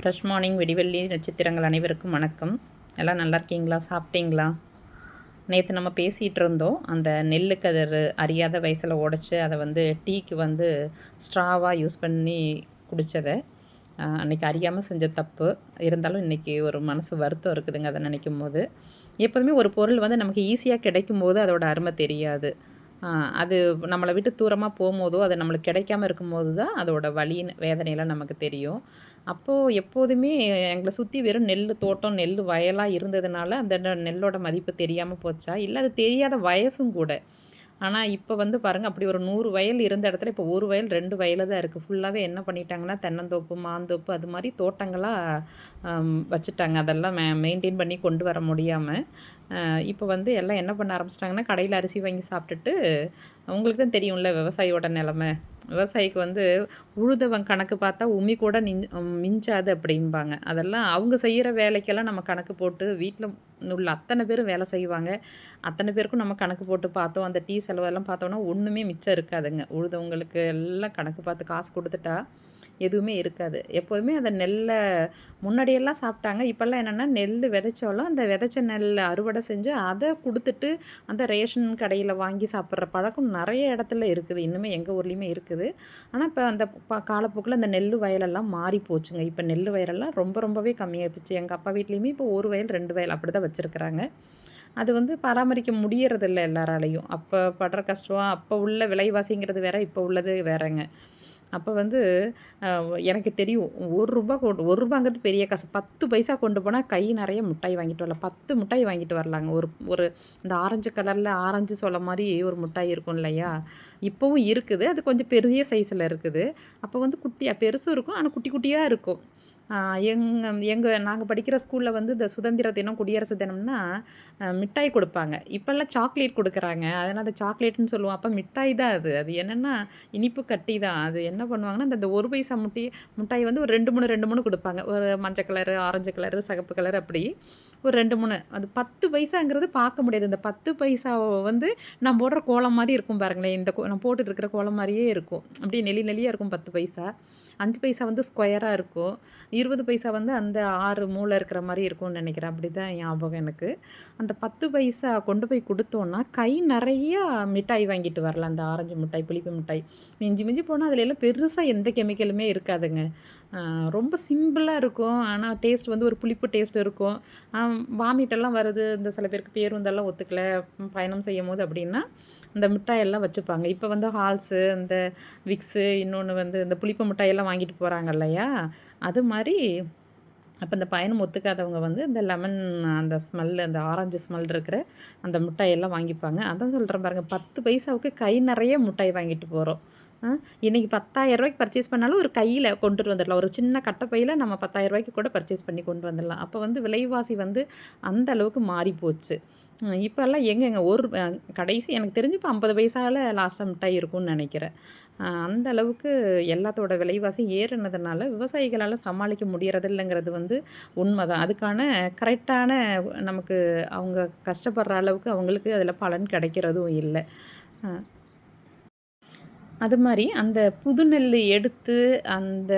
Fresh morning வெடிவெள்ளி நட்சத்திரங்கள் அனைவருக்கும் வணக்கம். எல்லாம் நல்லா இருக்கீங்களா? சாப்பிட்டீங்களா? நேற்று நம்ம பேசிகிட்டு இருந்தோம் அந்த நெல்லு கதிர் அறியாத வயசில் உடச்சி அதை வந்து டீக்கு வந்து ஸ்ட்ராவாக யூஸ் பண்ணி குடித்ததை அன்றைக்கி அறியாமல் செஞ்ச தப்பு. இருந்தாலும் இன்றைக்கி ஒரு மனசு வருத்தம் இருக்குதுங்க அதை நினைக்கும் போது எப்போதுமே ஒரு பொருள் வந்து நமக்கு ஈஸியாக கிடைக்கும் போது அதோட அருமை தெரியாது. அது நம்மளை விட்டு தூரமாக போகும்போதோ அது நம்மளுக்கு கிடைக்காம இருக்கும்போது தான் அதோட வழின்னு வேதனையெல்லாம் நமக்கு தெரியும். அப்போது எப்போதுமே எங்களை சுற்றி வெறும் நெல் தோட்டம் நெல் வயலாக இருந்ததுனால அந்த நெல்லோட மதிப்பு தெரியாமல் போச்சா? இல்லை அது தெரியாத வயசும் கூட. ஆனால் இப்போ வந்து பாருங்கள் அப்படி ஒரு நூறு வயல் இருந்த இடத்துல இப்போ ஒரு வயல் ரெண்டு வயலு தான் இருக்குது ஃபுல்லாகவே என்ன பண்ணிட்டாங்கன்னா தென்னந்தோப்பு மாந்தோப்பு அது மாதிரி தோட்டங்களாக வச்சுட்டாங்க. அதெல்லாம் மெ மெயின்டைன் பண்ணி கொண்டு வர முடியாமல் இப்போ வந்து எல்லாம் என்ன பண்ண ஆரம்பிச்சிட்டாங்கன்னா கடையில் அரிசி வாங்கி சாப்பிட்டுட்டு உங்களுக்கு தான் தெரியும்ல விவசாயியோட நிலமை. விவசாயிக்கு வந்து உழுதவன் கணக்கு பார்த்தா உமி கூட நின் மிஞ்சாது அப்படிம்பாங்க. அதெல்லாம் அவங்க செய்கிற வேலைக்கெல்லாம் நம்ம கணக்கு போட்டு வீட்டில் உள்ள அத்தனை பேரும் வேலை செய்வாங்க. அத்தனை பேருக்கும் நம்ம கணக்கு போட்டு பார்த்தோம். அந்த டீ செலவெல்லாம் பார்த்தோன்னா ஒன்றுமே மிச்சம் இருக்காதுங்க. உழுதவங்களுக்கு எல்லாம் கணக்கு பார்த்து காசு கொடுத்துட்டா எதுவுமே இருக்காது. எப்போதுமே அந்த நெல்லை முன்னாடியெல்லாம் சாப்பிட்டாங்க. இப்போல்லாம் என்னென்னா நெல் விதைச்சாலும் அந்த விதைச்ச நெல் அறுவடை செஞ்சு அதை கொடுத்துட்டு அந்த ரேஷன் கடையில் வாங்கி சாப்பிட்ற பழக்கம் நிறைய இடத்துல இருக்குது. இன்னுமே எங்கள் ஊர்லேயுமே இருக்குது. ஆனால் இப்போ அந்த காலப்போக்கில் அந்த நெல் வயலெல்லாம் மாறி போச்சுங்க. இப்போ நெல் வயலெல்லாம் ரொம்ப ரொம்பவே கம்மியாக போச்சு எங்கள் அப்பா வீட்லேயுமே இப்போ ஒரு வயல் ரெண்டு வயல் அப்படி தான் வச்சுருக்குறாங்க. அது வந்து பராமரிக்க முடியறதில்ல எல்லாராலையும். அப்போ படுற கஷ்டம் அப்போ உள்ள விலைவாசிங்கிறது வேறு இப்போ உள்ளது வேறங்க. அப்போ வந்து எனக்கு தெரியும் ஒரு ரூபா கொண்டு ஒரு ரூபாங்கிறது பெரிய காசு. பத்து பைசா கொண்டு போனால் கை நிறைய மிட்டாய் வாங்கிட்டு வரலாம். பத்து மிட்டாய் வாங்கிட்டு வரலாங்க. ஒரு ஒரு இந்த ஆரஞ்சு கலரில் ஆரஞ்சு சொல்ல மாதிரி ஒரு மிட்டாய் இருக்கும் இல்லையா? இப்போவும் இருக்குது. அது கொஞ்சம் பெரிய சைஸில் இருக்குது. அப்போ வந்து குட்டியாக பெருசும் இருக்கும். ஆனால் குட்டி குட்டியாக இருக்கும். எங் எங்கள் நாங்கள் படிக்கிற ஸ்கூலில் வந்து இந்த சுதந்திர தினம் குடியரசு தினம்னா மிட்டாய் கொடுப்பாங்க. இப்போல்லாம் சாக்லேட் கொடுக்குறாங்க. அதனால் அந்த சாக்லேட்னு சொல்லுவோம். அப்போ மிட்டாய் தான் அது. அது என்னென்னா இனிப்பு கட்டி தான். அது என்ன பண்ணுவாங்கன்னா அந்த ஒரு பைசா முட்டி மிட்டாய் வந்து ஒரு ரெண்டு மூணு ரெண்டு மூணு கொடுப்பாங்க. ஒரு மஞ்சள் கலரு ஆரஞ்சு கலரு சிகப்பு கலர் அப்படி. ஒரு ரெண்டு மூணு. அது பத்து பைசாங்கிறது பார்க்க முடியாது. இந்த பத்து பைசாவை வந்து நான் போடுற கோலம் மாதிரி இருக்கும் பாருங்களேன். இந்த நான் போட்டுட்டு இருக்கிற கோலம் மாதிரியே இருக்கும். அப்படியே நெளி நெளியாக இருக்கும் பத்து பைசா. அஞ்சு பைசா வந்து ஸ்கொயராக இருக்கும். இருபது பைசா வந்து அந்த ஆறு மூளை இருக்கிற மாதிரி இருக்கும்னு நினைக்கிறேன். அப்படி தான் ஞாபகம் எனக்கு. அந்த பத்து பைசா கொண்டு போய் கொடுத்தோன்னா கை நிறையா மிட்டாய் வாங்கிட்டு வரலாம் அந்த ஆரஞ்சு மிட்டாய் புளிப்பு மிட்டாய். மிஞ்சி மிஞ்சி போனால் அதில் எல்லாம் பெருசாக எந்த கெமிக்கலுமே இருக்காதுங்க. ரொம்ப சிம்பிளாக இருக்கும். ஆனால் டேஸ்ட் வந்து ஒரு புளிப்பு டேஸ்ட் இருக்கும். வாமிட்டெல்லாம் வருது. இந்த சில பேருக்கு பேருந்தெல்லாம் ஒத்துக்கலை. பயணம் செய்யும் போது அப்படின்னா இந்த மிட்டாயெல்லாம் வச்சுப்பாங்க. இப்போ வந்து ஹால்ஸு இந்த விக்ஸு இன்னொன்று வந்து இந்த புளிப்பு மிட்டாயெல்லாம் வாங்கிட்டு போகிறாங்க இல்லையா? அது மாதிரி அப்போ இந்த பயணம் ஒத்துக்காதவங்க வந்து இந்த லெமன் அந்த ஸ்மெல் அந்த ஆரஞ்சு ஸ்மெல் இருக்கிற அந்த மிட்டாயெல்லாம் வாங்கிப்பாங்க. அதான் சொல்கிறேன் பாருங்கள் பத்து பைசாவுக்கு கை நிறைய மிட்டாய் வாங்கிட்டு போகிறோம் இன்றைக்கி ரூபாய்க்கு பர்ச்சேஸ் பண்ணாலும் ஒரு கையில் கொண்டுட்டு வந்துடலாம் ஒரு சின்ன கட்டப்பையில் நம்ம ரூபாய்க்கு கூட பர்ச்சேஸ் பண்ணி கொண்டு வந்துடலாம் அப்போ வந்து விலைவாசி வந்து அந்த அளவுக்கு மாறி போச்சு. இப்போல்லாம் எங்கெங்க ஒரு கடைசி எனக்கு தெரிஞ்சு இப்போ ஐம்பது பைசாவில் லாஸ்ட்டாக மிட்டாய் இருக்கும்னு நினைக்கிறேன். அந்த அளவுக்கு எல்லாத்தோட விலைவாசி ஏறினதுனால விவசாயிகளால் சமாளிக்க முடியறதில்லைங்கிறது வந்து உண்மை தான் அதுக்கான கரெக்டான நமக்கு அவங்க கஷ்டப்படுற அளவுக்கு அவங்களுக்கு அதில் பலன் கிடைக்கிறதும் இல்லை. அது மாதிரி அந்த புது நெல் எடுத்து அந்த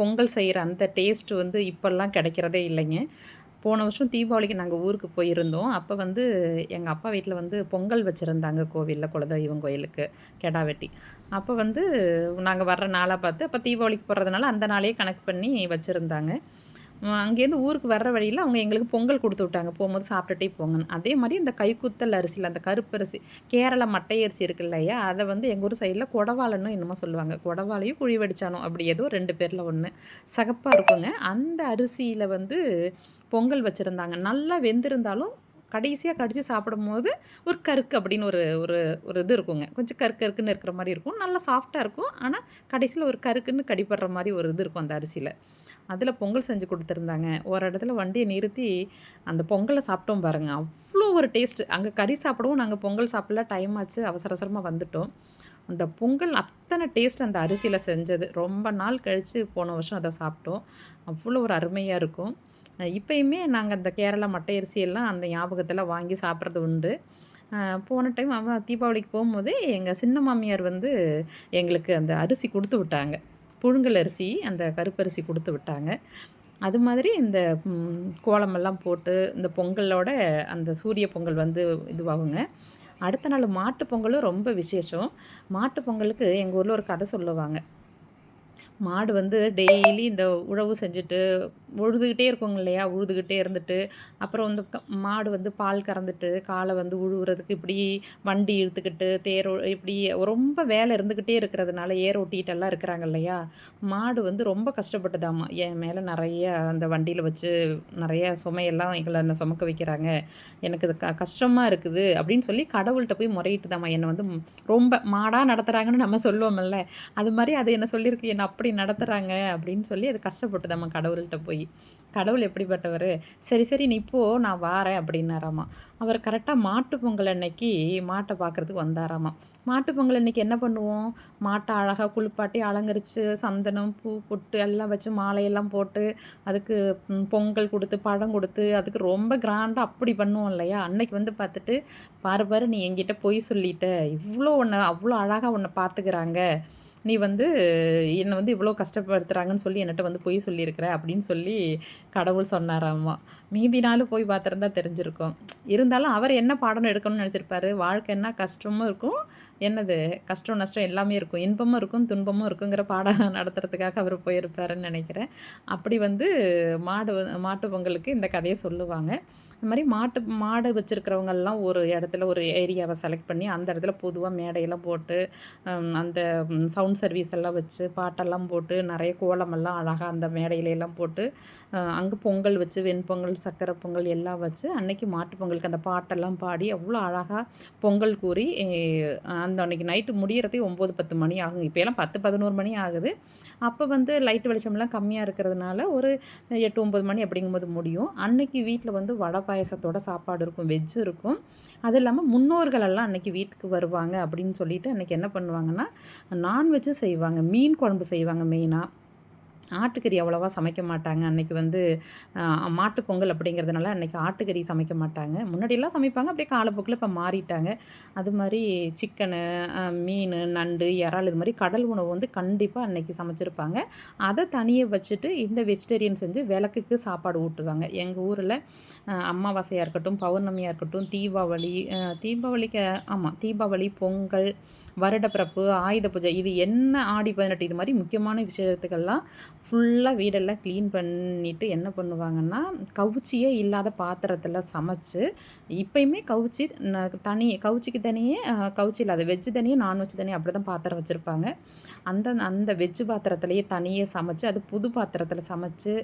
பொங்கல் செய்கிற அந்த டேஸ்ட் வந்து இப்போல்லாம் கிடைக்கிறதே இல்லைங்க. போன வருஷம் தீபாவளிக்கு நாங்கள் ஊருக்கு போயிருந்தோம். அப்போ வந்து எங்கள் அப்பா வீட்டில் வந்து பொங்கல் வச்சுருந்தாங்க கோவிலில் குலதெய்வம் கோயிலுக்கு கெடா வெட்டி அப்போ வந்து நாங்கள் வர்ற நாளாக பார்த்து அப்போ தீபாவளிக்கு போடுறதுனால அந்த நாளையே கணக்கு பண்ணி வச்சுருந்தாங்க. அங்கேருந்து ஊருக்கு வர்ற வழியில் அவங்க எங்களுக்கு பொங்கல் கொடுத்து விட்டாங்க. போகும்போது சாப்பிட்டுட்டே போங்கன்னு. அதே மாதிரி இந்த கைக்குத்தல் அரிசியில் அந்த கருப்பு அரிசி கேரள மட்டை அரிசி இருக்கு இல்லையா? அதை வந்து எங்கள் ஊர் சைடில் கொடவாளன்னு என்னமோ சொல்லுவாங்க. கொடவாளையும் குழி வடிச்சானோ அப்படி ஏதோ ரெண்டு பேரில் ஒன்று சகப்பாக இருக்குங்க. அந்த அரிசியில் வந்து பொங்கல் வச்சுருந்தாங்க. நல்லா வெந்திருந்தாலும் கடைசியாக கடித்து சாப்பிடும் போது ஒரு கருக்கு அப்படின்னு ஒரு ஒரு ஒரு இது இருக்குங்க. கொஞ்சம் கருக்கு கருக்குன்னு இருக்கிற மாதிரி இருக்கும். நல்லா சாஃப்டாக இருக்கும். ஆனால் கடைசியில் ஒரு கருக்குன்னு கடிப்படுற மாதிரி ஒரு இது இருக்கும் அந்த அரிசியில். அதில் பொங்கல் செஞ்சு கொடுத்துருந்தாங்க. ஒரு இடத்துல வண்டியை நிறுத்தி அந்த பொங்கலை சாப்பிட்டோம் பாருங்கள் அவ்வளோ ஒரு டேஸ்ட்டு அங்கே கறி சாப்பிடவும் நாங்கள் பொங்கல் சாப்பிடல. டைம் ஆச்சு. அவசர அவசரமாக வந்துட்டோம். அந்த பொங்கல் அத்தனை டேஸ்ட் அந்த அரிசியில் செஞ்சது. ரொம்ப நாள் கழித்து போன வருஷம் அதை சாப்பிட்டோம். அவ்வளோ ஒரு அருமையாக இருக்கும். இப்போயுமே நாங்கள் அந்த கேரளா மட்டை அரிசியெல்லாம் அந்த ஞாபகத்தில் வாங்கி சாப்பிட்றது உண்டு. போன டைம் அவன் தீபாவளிக்கு போகும்போது எங்கள் சின்ன மாமியார் வந்து எங்களுக்கு அந்த அரிசி கொடுத்து விட்டாங்க. புழுங்கல் அரிசி அந்த கருப்பரிசி கொடுத்து விட்டாங்க. அது மாதிரி இந்த கோலமெல்லாம் போட்டு இந்த பொங்கலோட அந்த சூரிய பொங்கல் வந்து இதுவாகுங்க. அடுத்த நாள் மாட்டு பொங்கலும் ரொம்ப விசேஷம். மாட்டு பொங்கலுக்கு எங்கள் ஊரில் ஒரு கதை சொல்லுவாங்க. மாடு வந்து டெய்லி இந்த உழவு செஞ்சுட்டு உழுதுகிட்டே இருக்கும் இல்லையா? உழுதுகிட்டே இருந்துட்டு அப்புறம் வந்து மாடு வந்து பால் கறந்துட்டு காலை வந்து உழுவுறதுக்கு இப்படி வண்டி இழுத்துக்கிட்டு தேர் இப்படி ரொம்ப வேலை இருந்துக்கிட்டே இருக்கிறதுனால ஏர் ஓட்டிகிட்டெல்லாம் இருக்கிறாங்க இல்லையா? மாடு வந்து ரொம்ப கஷ்டப்பட்டுதாம்மா. என் மேலே நிறைய அந்த வண்டியில் வச்சு நிறைய சுமையெல்லாம் எங்களை என்ன சுமக்க வைக்கிறாங்க. எனக்கு இது க கஷ்டமாக இருக்குது அப்படின்னு சொல்லி கடவுள்கிட்ட போய் முறையிட்டுதாம்மா. என்னை வந்து ரொம்ப மாடாக நடத்துகிறாங்கன்னு நம்ம சொல்லுவோம்ல. அது மாதிரி அது என்ன சொல்லியிருக்கு. என்னை அப்படி நடத்துகிறாங்க அப்படின்னு சொல்லி அது கஷ்டப்பட்டுதாம்மா கடவுள்கிட்ட போய். கடவுள் எப்படிப்பட்டவர்? சரி சரி நீ இப்போ நான் வாரேன் அப்படின்னாராமா. அவர் கரெக்டாக மாட்டு பொங்கல் அன்னைக்கு மாட்டை பார்க்கறதுக்கு வந்தாராமா. மாட்டு பொங்கல் அன்னைக்கு என்ன பண்ணுவோம்? மாட்டை அழகாக குளிப்பாட்டி அலங்கரித்து சந்தனம் பூ பொட்டு எல்லாம் வச்சு மாலையெல்லாம் போட்டு அதுக்கு பொங்கல் கொடுத்து பழம் கொடுத்து அதுக்கு ரொம்ப கிராண்டாக அப்படி பண்ணுவோம் இல்லையா? அன்னைக்கு வந்து பார்த்துட்டு பாரு பாரு நீ எங்கிட்ட பொய் சொல்லிட்ட. இவ்வளோ ஒன்று அவ்வளோ அழகாக ஒன்று பார்த்துக்கிறாங்க. நீ வந்து என்னை வந்து இவ்வளோ கஷ்டப்படுத்துகிறாங்கன்னு சொல்லி என்னட்ட வந்து பொய் சொல்லியிருக்கிற அப்படின்னு சொல்லி கடவுள் சொன்னாராம்மா மீதி நாள் போய் பார்த்துருந்தா தெரிஞ்சிருக்கும். இருந்தாலும் அவர் என்ன பாடம் எடுக்கணும்னு நினச்சிருப்பாரு? வாழ்க்கைன்னா கஷ்டமும் இருக்கும். என்னது? கஷ்டம் நஷ்டம் எல்லாமே இருக்கும். இன்பமும் இருக்கும் துன்பமும் இருக்குங்கிற பாடம் நடத்துறதுக்காக அவர் போயிருப்பாருன்னு நினைக்கிறேன். அப்படி வந்து மாடு மாட்டு பொங்கலுக்கு இந்த கதையை சொல்லுவாங்க. இந்த மாதிரி மாட்டு மாடு வச்சுருக்கிறவங்கெல்லாம் ஒரு இடத்துல ஒரு ஏரியாவை செலக்ட் பண்ணி அந்த இடத்துல பொதுவாக மேடையெல்லாம் போட்டு அந்த சவுண்ட் சர்வீஸ் எல்லாம் வச்சு பாட்டெல்லாம் போட்டு நிறைய கோலமெல்லாம் அழகாக அந்த மேடையிலெல்லாம் போட்டு அங்கே பொங்கல் வச்சு வெண்பொங்கல் சக்கரை பொங்கல் எல்லாம் வச்சு அன்னைக்கு மாட்டு பொங்கலுக்கு அந்த பாட்டெல்லாம் பாடி அவ்வளோ அழகாக பொங்கல் கூறி அந்த அன்னைக்கு நைட்டு முடியறதே ஒம்பது பத்து மணி ஆகும் இப்போயெல்லாம் பத்து பதினோரு மணி ஆகுது. அப்போ வந்து லைட் வெளிச்சம்லாம் கம்மியாக இருக்கிறதுனால ஒரு எட்டு ஒம்பது மணி அப்படிங்கும்போது முடியும். அன்னைக்கு வீட்டில் வந்து வடை பாயசத்தோட சாப்பாடு இருக்கும் வெஜ்ஜு இருக்கும். அது இல்லாமல் முன்னோர்களெல்லாம் அன்றைக்கி அன்னைக்கு வீட்டுக்கு வருவாங்க அப்படின்னு சொல்லிட்டு அன்னைக்கு என்ன பண்ணுவாங்கன்னா நான்வெஜ்ஜு செய்வாங்க மீன் குழம்பு செய்வாங்க மெயினாக ஆட்டுக்கறி அவ்வளோவா சமைக்க மாட்டாங்க. அன்னைக்கு வந்து மாட்டுப்பொங்கல் பொங்கல் அப்படிங்கிறதுனால அன்றைக்கி ஆட்டுக்கறி சமைக்க மாட்டாங்க. முன்னாடியெல்லாம் சமைப்பாங்க. அப்படியே காலப்போக்கில் இப்போ மாறிட்டாங்க. அது மாதிரி சிக்கனு மீன் நண்டு இறால் இது மாதிரி கடல் உணவு வந்து கண்டிப்பாக அன்னைக்கு சமைச்சிருப்பாங்க. அதை தனியே வச்சுட்டு இந்த வெஜிடேரியன் செஞ்சு விளக்குக்கு சாப்பாடு ஊட்டுவாங்க. எங்கள் ஊரில் அமாவாசையாக இருக்கட்டும் பௌர்ணமியாக இருக்கட்டும் தீபாவளி தீபாவளிக்கு ஆமாம் தீபாவளி பொங்கல் வருடப்பிறப்பு ஆயுத பூஜை இது என்ன ஆடி பதினெட்டு? இது மாதிரி முக்கியமான விஷயத்துக்கெல்லாம் ஃபுல்லாக வீடெல்லாம் க்ளீன் பண்ணிவிட்டு என்ன பண்ணுவாங்கன்னா கவுச்சியே இல்லாத பாத்திரத்தில் சமைச்சு இப்பயுமே கவுச்சி ந- தனி கவுச்சிக்கு தனியே கவுச்சி இல்லாத வெஜ்ஜு தனியே நான்வெஜ் தனியே அப்படி தான் பாத்திரம் வச்சுருப்பாங்க. அந்த அந்த வெஜ்ஜு பாத்திரத்துலேயே தனியே சமைச்சு அது புது பாத்திரத்தில் சமைச்சு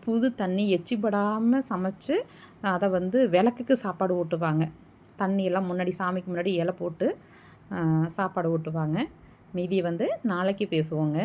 புது தண்ணி எச்சிப்படாமல் சமைச்சு அதை வந்து விளக்குக்கு சாப்பாடு ஊட்டுவாங்க. தண்ணியெல்லாம் முன்னாடி சாமிக்கு முன்னாடி இலை போட்டு சாப்பாடு ஊட்டுவாங்க. மீதி வந்து நாளைக்கு பேசுவோங்க.